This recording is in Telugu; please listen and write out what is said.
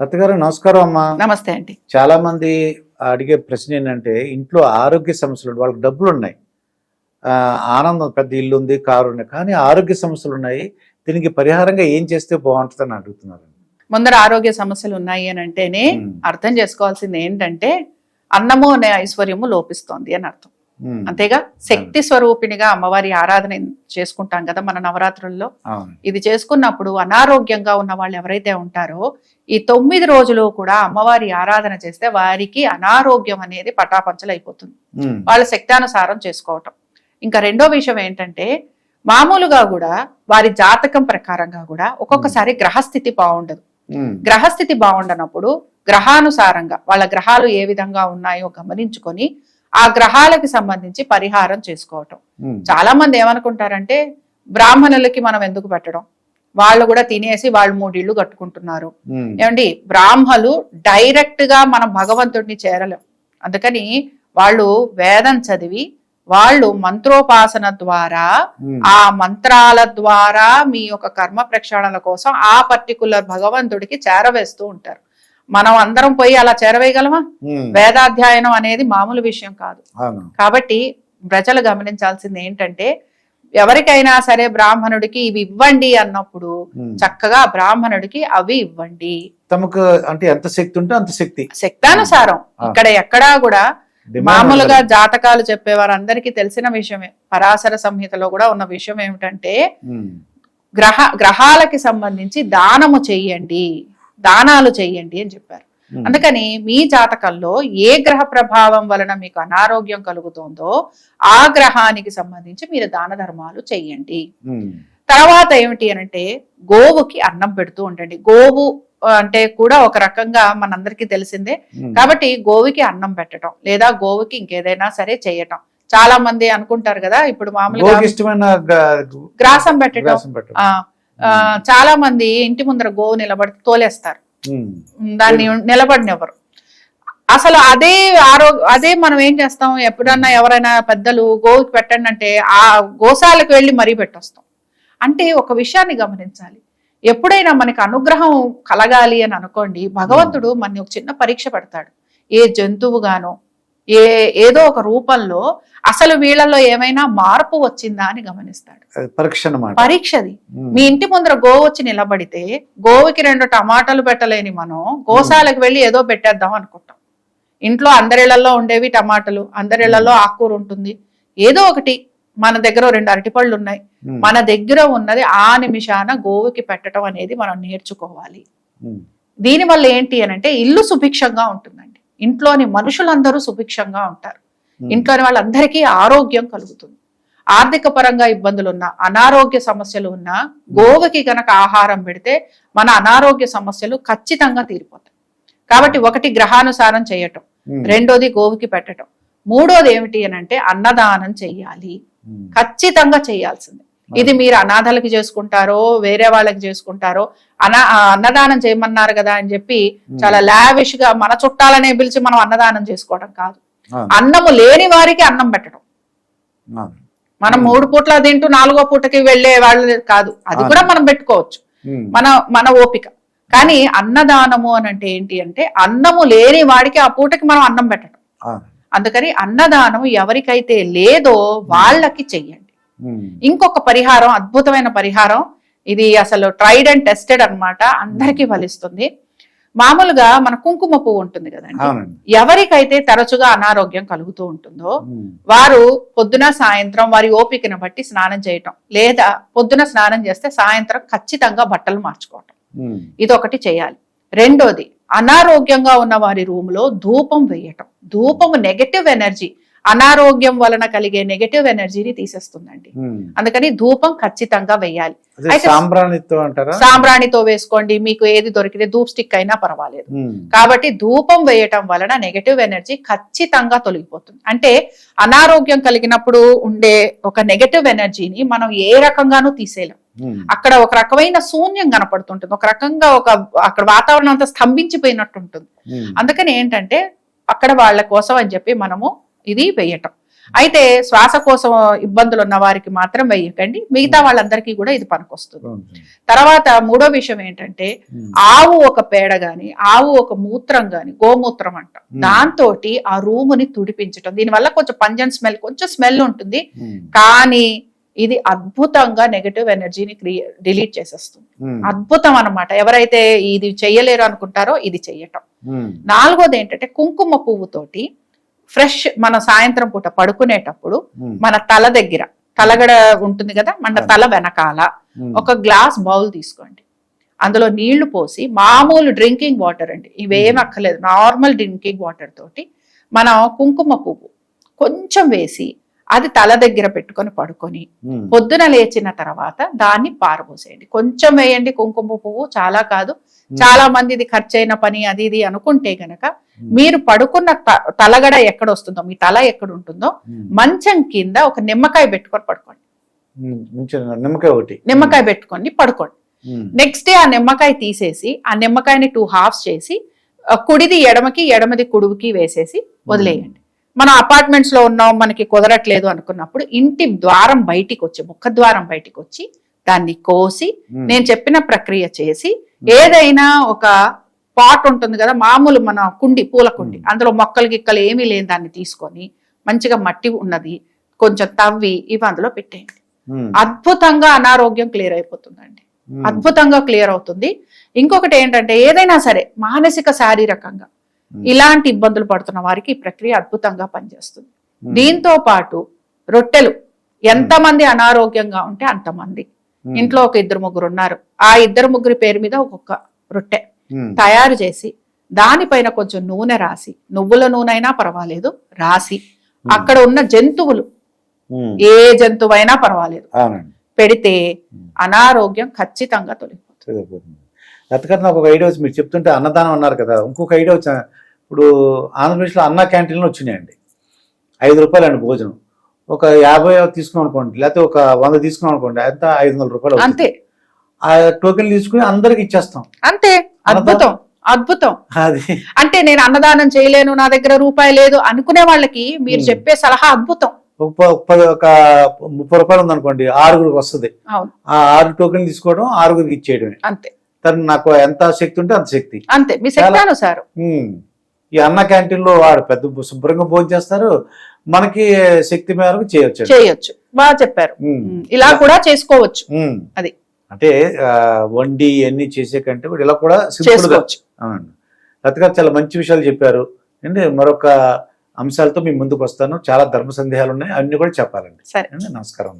లత గారు నమస్కారం అమ్మా. నమస్తే అండి. చాలా మంది అడిగే ప్రశ్న ఏంటంటే ఇంట్లో ఆరోగ్య సమస్యలు. వాళ్ళకి డబ్బులు ఉన్నాయి ఆ, ఆనందం పెద్ద ఇల్లు ఉంది కారు ఉంది కానీ ఆరోగ్య సమస్యలు ఉన్నాయి దీనికి పరిహారంగా ఏం చేస్తే బాగుంటుందని అడుగుతున్నారు ముందర ఆరోగ్య సమస్యలు ఉన్నాయి అని అంటేనే అర్థం చేసుకోవాల్సింది ఏంటంటే అన్నము అనే ఐశ్వర్యము లోపిస్తోంది అని అర్థం. అంతేగా? శక్తి స్వరూపిణిగా అమ్మవారి ఆరాధన చేసుకుంటాం కదా మన నవరాత్రుల్లో. ఇది చేసుకున్నప్పుడు అనారోగ్యంగా ఉన్న వాళ్ళు ఎవరైతే ఉంటారో ఈ తొమ్మిది రోజులు కూడా అమ్మవారి ఆరాధన చేస్తే వారికి అనారోగ్యం అనేది పటాపంచలు అయిపోతుంది ఉమ్, వాళ్ళ శక్తానుసారం చేసుకోవటం. ఇంకా రెండో విషయం ఏంటంటే మామూలుగా కూడా వారి జాతకం ప్రకారంగా కూడా ఒక్కొక్కసారి గ్రహస్థితి బాగుండదు. గ్రహస్థితి బాగుండనప్పుడు గ్రహానుసారంగా వాళ్ళ గ్రహాలు ఏ విధంగా ఉన్నాయో గమనించుకొని ఆ గ్రహాలకి సంబంధించి పరిహారం చేసుకోవటం. చాలా మంది ఏమనుకుంటారంటే బ్రాహ్మణులకి మనం ఎందుకు పెట్టడం? వాళ్ళు కూడా తినేసి వాళ్ళు మూడిళ్ళు కట్టుకుంటున్నారు. ఏమండి బ్రాహ్మలు డైరెక్ట్గా మనం భగవంతుడిని చేరలేం. అందుకని వాళ్ళు వేదం చదివి వాళ్ళు మంత్రోపాసన ద్వారా ఆ మంత్రాల ద్వారా మీ యొక్క కర్మ ప్రక్షాళన కోసం ఆ పర్టికులర్ భగవంతుడికి చేరవేస్తూ ఉంటారు. మనం అందరం పోయి అలా చేరవేయగలమా? వేదాధ్యయనం అనేది మామూలు విషయం కాదు. కాబట్టి ప్రజలు గమనించాల్సింది ఏంటంటే ఎవరికైనా సరే బ్రాహ్మణుడికి ఇవి ఇవ్వండి అన్నప్పుడు. చక్కగా బ్రాహ్మణుడికి అవి ఇవ్వండి. తమకు అంటే ఎంత శక్తి ఉంటే అంత శక్తి. శక్తానుసారం. ఇక్కడ ఎక్కడా కూడా మామూలుగా. జాతకాలు చెప్పేవారు అందరికీ తెలిసిన విషయమే. పరాశర సంహితలో కూడా ఉన్న విషయం ఏమిటంటే గ్రహ గ్రహాలకి సంబంధించి దానము చెయ్యండి దానాలు చెయ్యండి అని చెప్పారు. అందుకని మీ జాతకంలో ఏ గ్రహ ప్రభావం వలన మీకు అనారోగ్యం కలుగుతోందో ఆ గ్రహానికి సంబంధించి మీరు దాన ధర్మాలు చెయ్యండి తర్వాత ఏమిటి అనంటే గోవుకి అన్నం పెడుతూ ఉండండి. గోవు అంటే కూడా ఒక రకంగా మనందరికీ తెలిసిందే. కాబట్టి గోవుకి అన్నం పెట్టడం లేదా గోవుకి ఇంకేదైనా సరే చేయటం. చాలా మంది అనుకుంటారు కదా ఇప్పుడు మామూలుగా గ్రాసం పెట్టడం చాలా మంది ఇంటి ముందర గోవు నిలబడి తోలేస్తారు. దాన్ని నిలబడినెవరు? అసలు అదే ఆరోగ్య అదే మనం ఏం చేస్తాం? ఎప్పుడన్నా ఎవరైనా పెద్దలు గోవుకి పెట్టండి అంటే ఆ గోశాలకు వెళ్ళి మరీ పెట్టొస్తాం. అంటే ఒక విషయాన్ని గమనించాలి. ఎప్పుడైనా మనకి అనుగ్రహం కలగాలి అని అనుకోండి భగవంతుడు మన ఒక చిన్న పరీక్ష పెడతాడు. ఏ జంతువుగానో ఏ ఏదో ఒక రూపంలో అసలు వీళ్ళలో ఏమైనా మార్పు వచ్చిందా అని గమనిస్తాడు. పరీక్ష పరీక్షది. మీ ఇంటి ముందర గో వచ్చి నిలబడితే గోవుకి రెండు టమాటాలు పెట్టలేని మనం గోశాలకు వెళ్ళి ఏదో పెట్టేద్దాం అనుకుంటాం. ఇంట్లో అందరిళ్ళలో ఉండేవి టమాటాలు అందరిళ్ళలో ఆకుకూర ఉంటుంది. ఏదో ఒకటి మన దగ్గర రెండు అరటిపళ్ళు ఉన్నాయి. మన దగ్గర ఉన్నది ఆ నిమిషాన గోవుకి పెట్టడం అనేది మనం నేర్చుకోవాలి. ఉమ్, దీనివల్ల ఏంటి అని అంటే ఇల్లు సుభిక్షంగా ఉంటుందండి. ఇంట్లోని మనుషులందరూ సుభిక్షంగా ఉంటారు. ఇంట్లోని వాళ్ళందరికీ ఆరోగ్యం కలుగుతుంది. ఆర్థిక పరంగా ఇబ్బందులు ఉన్నా అనారోగ్య సమస్యలు ఉన్నా గోవుకి గనక ఆహారం పెడితే మన అనారోగ్య సమస్యలు ఖచ్చితంగా తీరిపోతాయి. కాబట్టి ఒకటి గ్రహానుసారం చేయటం రెండోది గోవుకి పెట్టటం. మూడోది ఏమిటి అని అంటే అన్నదానం చెయ్యాలి. ఖచ్చితంగా చేయాల్సింది. ఇది మీరు అనాథలకి చేసుకుంటారో వేరే వాళ్ళకి చేసుకుంటారో అనా అన్నదానం చేయమన్నారు కదా అని చెప్పి చాలా లావిష్గా మన చుట్టాలనే పిలిచి మనం అన్నదానం చేసుకోవడం కాదు. అన్నము లేని వారికి అన్నం పెట్టడం. మనం మూడు పూట్ల తింటూ నాలుగో పూటకి వెళ్ళే వాళ్ళు కాదు. అది కూడా మనం పెట్టుకోవచ్చు. మన మన ఓపిక. కానీ అన్నదానము అని అంటే ఏంటి అంటే అన్నము లేని వాడికి ఆ పూటకి మనం అన్నం పెట్టడం. అందుకని అన్నదానం ఎవరికైతే లేదో వాళ్ళకి చెయ్యండి. ఇంకొక పరిహారం అద్భుతమైన పరిహారం. ఇది అసలు ట్రైడ్ అండ్ టెస్టెడ్ అన్నమాట. అందరికీ ఫలిస్తుంది. మామూలుగా మన కుంకుమ పువ్వు ఉంటుంది కదండి. ఎవరికైతే తరచుగా అనారోగ్యం కలుగుతూ ఉంటుందో ఉమ్, వారు పొద్దున సాయంత్రం వారి ఓపికను బట్టి స్నానం చేయటం. లేదా పొద్దున స్నానం చేస్తే సాయంత్రం ఖచ్చితంగా బట్టలు మార్చుకోవటం. ఉమ్, ఇది ఒకటి చేయాలి. రెండోది అనారోగ్యంగా ఉన్న వారి రూమ్లో ధూపం వేయటం. ధూపం నెగటివ్ ఎనర్జీ అనారోగ్యం వలన కలిగే నెగటివ్ ఎనర్జీని తీసేస్తుందండి. అందుకని ధూపం ఖచ్చితంగా వేయాలి. అయితే- సాంబ్రాణితో వేసుకోండి మీకు ఏది దొరికితే ధూప్ స్టిక్ అయినా పర్వాలేదు. కాబట్టి ధూపం వేయటం వలన నెగటివ్ ఎనర్జీ ఖచ్చితంగా తొలగిపోతుంది. అంటే అనారోగ్యం కలిగినప్పుడు ఉండే ఒక నెగటివ్ ఎనర్జీని మనం ఏ రకంగానూ తీసేయలేం. అక్కడ ఒక రకమైన శూన్యం కనపడుతుంటుంది. ఒక రకంగా ఒక అక్కడ వాతావరణం అంతా స్తంభించిపోయినట్టు ఉంటుంది అందుకని ఏంటంటే అక్కడ వాళ్ళ కోసం అని చెప్పి మనము ఇది వేయటం. అయితే శ్వాసకోశ ఇబ్బందులు ఉన్న వారికి మాత్రం వేయకండి. మిగతా వాళ్ళందరికీ కూడా ఇది పనికొస్తుంది. తర్వాత మూడో విషయం ఏంటంటే ఆవు ఒక పేడ గాని ఆవు ఒక మూత్రం గాని గోమూత్రం అంటాం. దాంతో ఆ రూముని తుడిపించటం. దీనివల్ల కొంచెం పంజన్ స్మెల్ కొంచెం స్మెల్ ఉంటుంది. కానీ ఇది అద్భుతంగా నెగటివ్ ఎనర్జీని క్రియ డిలీట్ చేసేస్తుంది. అద్భుతం అన్నమాట. ఎవరైతే ఇది చెయ్యలేరు అనుకుంటారో ఇది చెయ్యటం. నాలుగోది ఏంటంటే కుంకుమ పువ్వుతోటి ఫ్రెష్ మన సాయంత్రం పూట పడుకునేటప్పుడు మన తల దగ్గర తలగడ ఉంటుంది కదా మన తల వెనకాల ఒక గ్లాస్ బౌల్ తీసుకోండి. అందులో నీళ్ళు పోసి మామూలు డ్రింకింగ్ వాటర్ అండి. ఇవేం అక్కర్లేదు. నార్మల్ డ్రింకింగ్ వాటర్ తోటి మనం కుంకుమ పువ్వు కొంచెం వేసి అది తల దగ్గర పెట్టుకొని పడుకొని పొద్దున లేచిన తర్వాత దాన్ని పారబోసేయండి. కొంచెం వేయండి కుంకుమ పువ్వు చాలా కాదు. చాలా మంది ఇది ఖర్చైన పని అది ఇది అనుకుంటే గనక మీరు పడుకున్న తలగడ ఎక్కడ వస్తుందో మీ తల ఎక్కడ ఉంటుందో మంచం కింద ఒక నిమ్మకాయ పెట్టుకొని పడుకోండి. నిమ్మకాయ ఒకటి. నిమ్మకాయ పెట్టుకొని పడుకోండి. నెక్స్ట్ డే ఆ నిమ్మకాయ తీసేసి ఆ నిమ్మకాయని టూ హాఫ్స్ చేసి కుడిది ఎడమకి ఎడమది కుడికి వేసేసి వదిలేయండి. మనం అపార్ట్మెంట్స్లో ఉన్నాం మనకి కుదరట్లేదు అనుకున్నప్పుడు ఇంటి ద్వారం బయటికి వచ్చి ముఖ ద్వారం బయటికి వచ్చి దాన్ని కోసి నేను చెప్పిన ప్రక్రియ చేసి ఏదైనా ఒక పాట్ ఉంటుంది కదా మామూలు మన కుండి పూల కుండి. అందులో మొక్కలు గిక్కలు ఏమీ లేని దాన్ని తీసుకొని మంచిగా మట్టి ఉన్నది కొంచెం తవ్వి ఇవి అందులో పెట్టేయండి. అద్భుతంగా అనారోగ్యం క్లియర్ అయిపోతుందండి. అద్భుతంగా క్లియర్ అవుతుంది. ఇంకొకటి ఏంటంటే ఏదైనా సరే మానసిక శారీరకంగా ఇలాంటి ఇబ్బందులు పడుతున్న వారికి ఈ ప్రక్రియ అద్భుతంగా పనిచేస్తుంది. దీంతో పాటు రొట్టెలు ఎంతమంది అనారోగ్యంగా ఉంటే అంతమంది. ఇంట్లో ఒక ఇద్దరు ముగ్గురు ఉన్నారు. ఆ ఇద్దరు ముగ్గురి పేరు మీద ఒక్కొక్క రొట్టె. తయారు చేసి దానిపైన కొంచెం నూనె రాసి నువ్వుల నూనె అయినా పర్వాలేదు రాసి అక్కడ ఉన్న జంతువులు ఏ జంతువైనా పర్వాలేదు. పెడితే అనారోగ్యం ఖచ్చితంగా తొలగిపోతుంది. నాకు ఒక ఐడియా వచ్చి మీరు చెప్తుంటే అన్నదానం అన్నారు కదా ఇంకొక ఐడియా వచ్చా ఇప్పుడు ఆంధ్రప్రదేశ్లో అన్న క్యాంటీన్లు వచ్చినాయండి. ఐదు రూపాయలు అండి భోజనం. ఒక యాభై తీసుకున్నాం అనుకోండి లేకపోతే ఒక వంద తీసుకున్నాం అనుకోండి అంత ఐదు వందల రూపాయలు. అంతే. ఆ టోకెన్ తీసుకుని అందరికి ఇచ్చేస్తాం. అంతే. అద్భుతం అద్భుతం. అది. అంటే నేను అన్నదానం చేయలేను నా దగ్గర రూపాయి లేదు అనుకునే వాళ్ళకి మీరు. చెప్పే సలహా అద్భుతం. ఒక ముప్పై రూపాయలు ఉందనుకోండి ఆరుగురికి వస్తుంది. ఆ ఆరు టోకెన్ తీసుకోవడం ఆరుగురికి ఇచ్చేయడమే. అంతే. తను నాకు ఎంత శక్తి ఉంటే అంత శక్తి. అంతే. మీ ఉమ్. ఈ అన్న క్యాంటీన్లో వాడు పెద్ద శుభ్రంగా భోజనం చేస్తారు. మనకి శక్తి మేరకు చేయొచ్చు. చేయొచ్చు. బాగా చెప్పారు. ఇలా కూడా చేసుకోవచ్చు. అది. అంటే ఆ, వండి అన్ని చేసే కంటే కూడా ఇలా కూడా సింపుల్గా చేసుకోవచ్చు. అవునండి. లత గారు చాలా మంచి విషయాలు చెప్పారు. అండి మరొక అంశాలతో మీ ముందుకు వస్తాను. చాలా ధర్మ సందేహాలు ఉన్నాయి. అన్ని కూడా చెప్పాలండి. నమస్కారం.